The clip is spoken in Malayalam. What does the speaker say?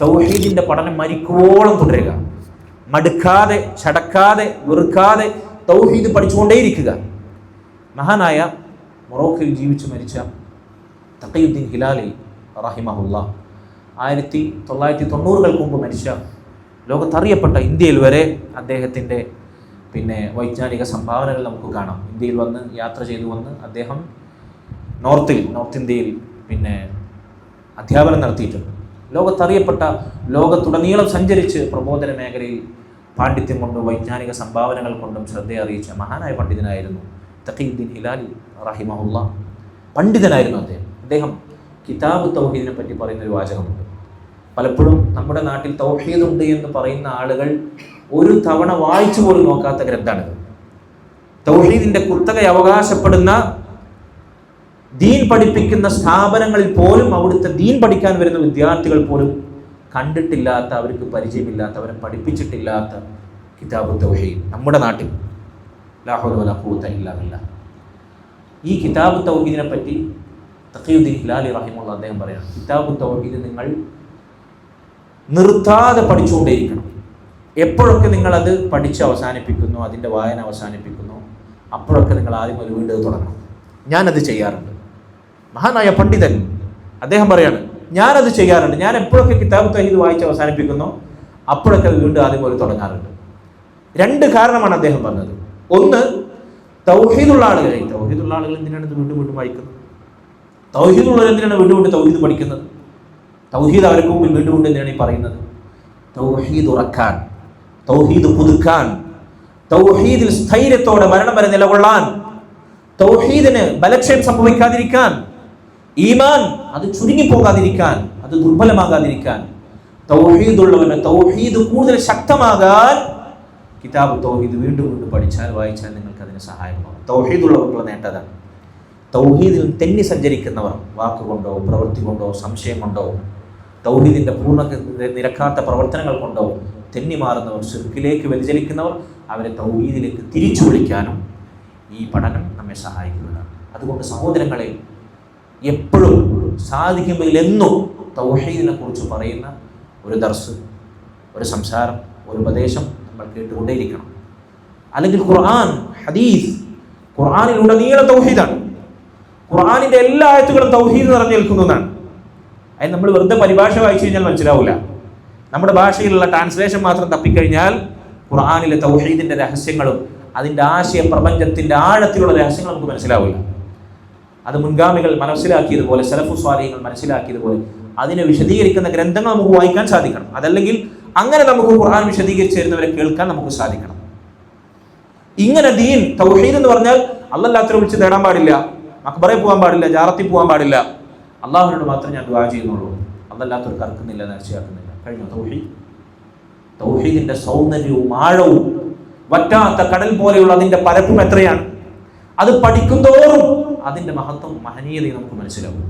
തൗഹീദിന്റെ പഠനം മരിക്കോളം തുടരുക. മടുക്കാതെ ചടക്കാതെ വെറുക്കാതെ തൗഹീദ് പഠിച്ചുകൊണ്ടേയിരിക്കുക. മഹാനായ മൊറോക്കയിൽ ജീവിച്ച് മരിച്ച തക്കയുദ്ദീൻ ഹിലാലി റഹിമഹുല്ല ആയിരത്തി തൊള്ളായിരത്തി തൊണ്ണൂറുകൾക്ക് മുമ്പ് മരിച്ച ലോകത്തറിയപ്പെട്ട ഇന്ത്യയിൽ വരെ അദ്ദേഹത്തിന്റെ പിന്നെ വൈജ്ഞാനിക സംഭാവനകൾ നമുക്ക് കാണാം. ഇന്ത്യയിൽ വന്ന് യാത്ര ചെയ്തു വന്ന് അദ്ദേഹം നോർത്തിൽ നോർത്ത് ഇന്ത്യയിൽ പിന്നെ അധ്യാപനം നടത്തിയിട്ടുണ്ട്. ലോകത്തറിയപ്പെട്ട ലോകത്തുടനീളം സഞ്ചരിച്ച് പ്രബോധന മേഖലയിൽ പാണ്ഡിത്യം കൊണ്ടും വൈജ്ഞാനിക സംഭാവനകൾ കൊണ്ടും ശ്രദ്ധ അറിയിച്ച മഹാനായ പണ്ഡിതനായിരുന്നു തഖീദ്ദീൻ ഹിലാലി റഹിമഹുല്ല. പണ്ഡിതനായിരുന്നു അദ്ദേഹം. അദ്ദേഹം കിതാബ് തൗഹീദിനെ പറ്റി പറയുന്ന ഒരു വാചകമുണ്ട്. പലപ്പോഴും നമ്മുടെ നാട്ടിൽ തൗഹീദ് ഉണ്ട് എന്ന് പറയുന്ന ആളുകൾ ഒരു തവണ വായിച്ചു പോലും നോക്കാത്ത ഗ്രന്ഥാണിത്. തൗഹീദിന്റെ കുത്തക അവകാശപ്പെടുന്ന ദീൻ പഠിപ്പിക്കുന്ന സ്ഥാപനങ്ങളിൽ പോലും അവിടുത്തെ ദീൻ പഠിക്കാൻ വരുന്ന വിദ്യാർത്ഥികൾ പോലും കണ്ടിട്ടില്ലാത്ത അവർക്ക് പരിചയമില്ലാത്ത അവരെ പഠിപ്പിച്ചിട്ടില്ലാത്ത കിതാബ് തൗഹീദ് നമ്മുടെ നാട്ടിൽ. ലാഹുൽ വല ഖുവത ഇല്ലാ ബില്ലാ. ഈ കിതാബ് തൗഹീദിനെ പറ്റി തഖിയുദ്ദീൻ ഹിലാലി റഹിമുള്ള അദ്ദേഹം പറയാം കിതാബ് തൗഹീദ് നിങ്ങൾ നിർത്താതെ പഠിച്ചുകൊണ്ടേയിരിക്കണം. എപ്പോഴൊക്കെ നിങ്ങളത് പഠിച്ച് അവസാനിപ്പിക്കുന്നു അതിന്റെ വായന അവസാനിപ്പിക്കുന്നു അപ്പോഴൊക്കെ നിങ്ങൾ ആദ്യം ഒരു വീട് തുടങ്ങണം. ഞാനത് ചെയ്യാറുണ്ട്. മഹാനായ പണ്ഡിതൻ അദ്ദേഹം പറയാണ് ഞാനത് ചെയ്യാറുണ്ട്. ഞാൻ എപ്പോഴൊക്കെ കിതാബ് തഹീദ് വായിച്ച് അവസാനിപ്പിക്കുന്നു അപ്പോഴൊക്കെ അത് വീണ്ടും ആദ്യം പോലെ തുടങ്ങാറുണ്ട്. രണ്ട് കാരണമാണ് അദ്ദേഹം പറഞ്ഞത്. ഒന്ന് തൗഹീദുള്ള ആളുകളെ. തൗഹീദുള്ള ആളുകൾ എന്തിനാണ് ഇത് വീണ്ടും വീണ്ടും വായിക്കുന്നത്? തൗഹീദുള്ളവർ എന്തിനാണ് വീണ്ടും വീണ്ടും തൗഹീദ് പഠിക്കുന്നത്? തൗഹീദ് അവർക്ക് മുമ്പിൽ വീണ്ടും വീണ്ടും എന്തിനാണ് ഈ പറയുന്നത്? തൗഹീദ് ഉറക്കാൻ തൗഹീദ് പുതുക്കാൻ തൗഹീദിൽ സ്ഥൈര്യത്തോടെ മരണം വരെ നിലകൊള്ളാൻ തൗഹീദിന് ബലക്ഷയം സംഭവിക്കാതിരിക്കാൻ ഈമാൻ അത് ചുരുങ്ങി പോകാതിരിക്കാൻ അത് ദുർബലമാകാതിരിക്കാൻ. തൗഹീദുള്ളവന് തൗഹീദ് കൂടുതൽ ശക്തമാകാൻ കിതാബ് തൗഹീദ് വീണ്ടും വീണ്ടും പഠിച്ചാൽ വായിച്ചാൽ നിങ്ങൾക്ക് അതിന് സഹായമാകും തൗഹീദുള്ളവർക്കുള്ള നേട്ടതാണ് തൗഹീദിൽ തെന്നി സഞ്ചരിക്കുന്നവർ വാക്കുകൊണ്ടോ പ്രവൃത്തി കൊണ്ടോ സംശയം കൊണ്ടോ തൗഹീദിന്റെ പൂർണ നിരക്കാത്ത പ്രവർത്തനങ്ങൾ കൊണ്ടോ തെന്നി മാറുന്നവർ ശിർക്കിലേക്ക് വ്യതിചലിക്കുന്നവർ അവരെ തൗഹീദിലേക്ക് തിരിച്ചു വിളിക്കാനും ഈ പഠനം നമ്മെ സഹായിക്കുന്നതാണ്. അതുകൊണ്ട് സഹോദരങ്ങളെ എപ്പോഴും സാധിക്കുമ്പോൾ എന്നും തൗഹീദിനെ കുറിച്ച് പറയുന്ന ഒരു ദർസ് ഒരു സംസാരം ഒരു ഉപദേശം നമ്മൾ കേട്ടുകൊണ്ടേയിരിക്കണം. അല്ലെങ്കിൽ ഖുർആൻ ഹദീസ് ഖുർആാനിലൂടെ നീളം തൗഹീദാണ്. ഖുർആാനിന്റെ എല്ലാ ആയത്തുകളും തൗഹീദ് നിറഞ്ഞു നിൽക്കുന്നതാണ് അത് നമ്മൾ വെറുതെ പരിഭാഷ വായിച്ചു കഴിഞ്ഞാൽ മനസ്സിലാവില്ല നമ്മുടെ ഭാഷയിലുള്ള ട്രാൻസ്ലേഷൻ മാത്രം തപ്പിക്കഴിഞ്ഞാൽ ഖുർആാനിലെ തൗഹീദിന്റെ രഹസ്യങ്ങളും അതിന്റെ ആശയ പ്രപഞ്ചത്തിന്റെ ആഴത്തിലുള്ള രഹസ്യങ്ങൾ നമുക്ക് മനസ്സിലാവില്ല. അത് മുൻഗാമികൾ മനസ്സിലാക്കിയതുപോലെ സലഫു സ്വാധീനങ്ങൾ മനസ്സിലാക്കിയതുപോലെ അതിനെ വിശദീകരിക്കുന്ന ഗ്രന്ഥങ്ങൾ നമുക്ക് വായിക്കാൻ സാധിക്കണം. അതല്ലെങ്കിൽ അങ്ങനെ നമുക്ക് ഖുർആൻ വിശദീകരിച്ച് തരുന്നവരെ കേൾക്കാൻ നമുക്ക് സാധിക്കണം. ഇങ്ങനെ ദീൻ തൗഹീദ് എന്ന് പറഞ്ഞാൽ അല്ലല്ലാത്തവരെ വിളിച്ച് തേടാൻ പാടില്ല അക്ബറെ പോകാൻ പാടില്ല ജാറത്തിൽ പോകാൻ പാടില്ല. അള്ളാഹുവിനോട് മാത്രമേ ഞാൻ ദുവാ ചെയ്യുന്നുള്ളൂ. അല്ലല്ലാത്തവർ കറക്കുന്നില്ല നേർച്ചയാക്കുന്നില്ല. കഴിഞ്ഞു? തൗഹീദ്. തൗഹീദിന്റെ സൗന്ദര്യവും ആഴവും വറ്റാത്ത കടൽ പോലെയുള്ള അതിന്റെ പരപ്പും എത്രയാണ്? അത് പഠിക്കുന്തോറും അതിന്റെ മഹത്വം മഹനീയതയും നമുക്ക് മനസ്സിലാവും